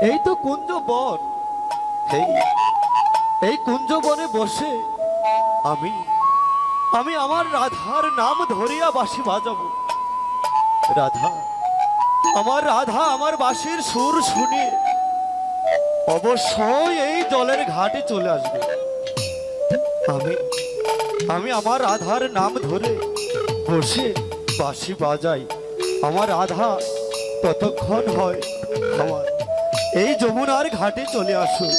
কুঞ্জ বন এই এই কুঞ্জ বনে বসে আমি আমি আমার রাধার নাম ধরিয়া বাঁশি বাজাবো। রাধা, আমার রাধা আমার বাসির সুর শুনে অবশ্যই এই জলের ঘাটে চলে আসবে। আমি আমি আমার রাধার নাম ধরে বসে বাঁশি বাজাই। আমার রাধা ততক্ষণ হয় আমার এই যমুনার ঘাটে চলে আসুক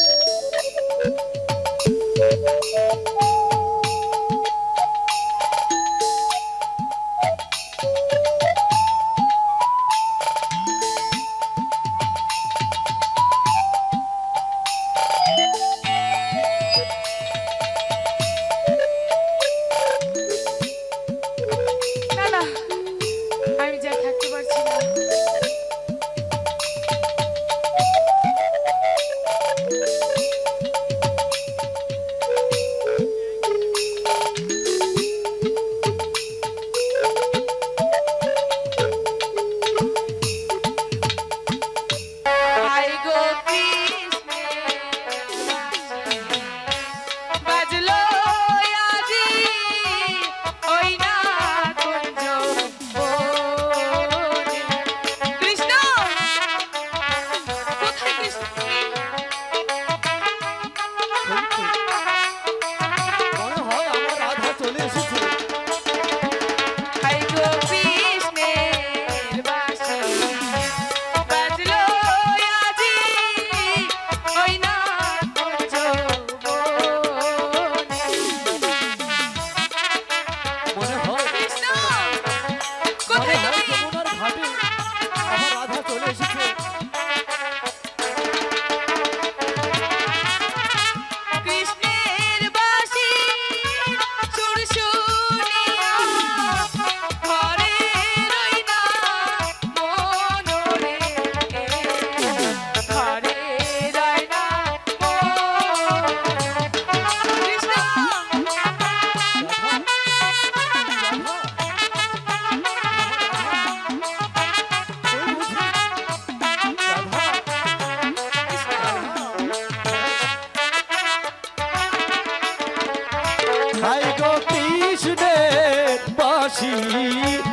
Thank you. বাসি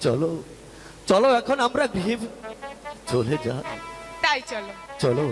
চলো চলো এখন আমরা গৃহে চলে যাই। তাই চলো। চলো।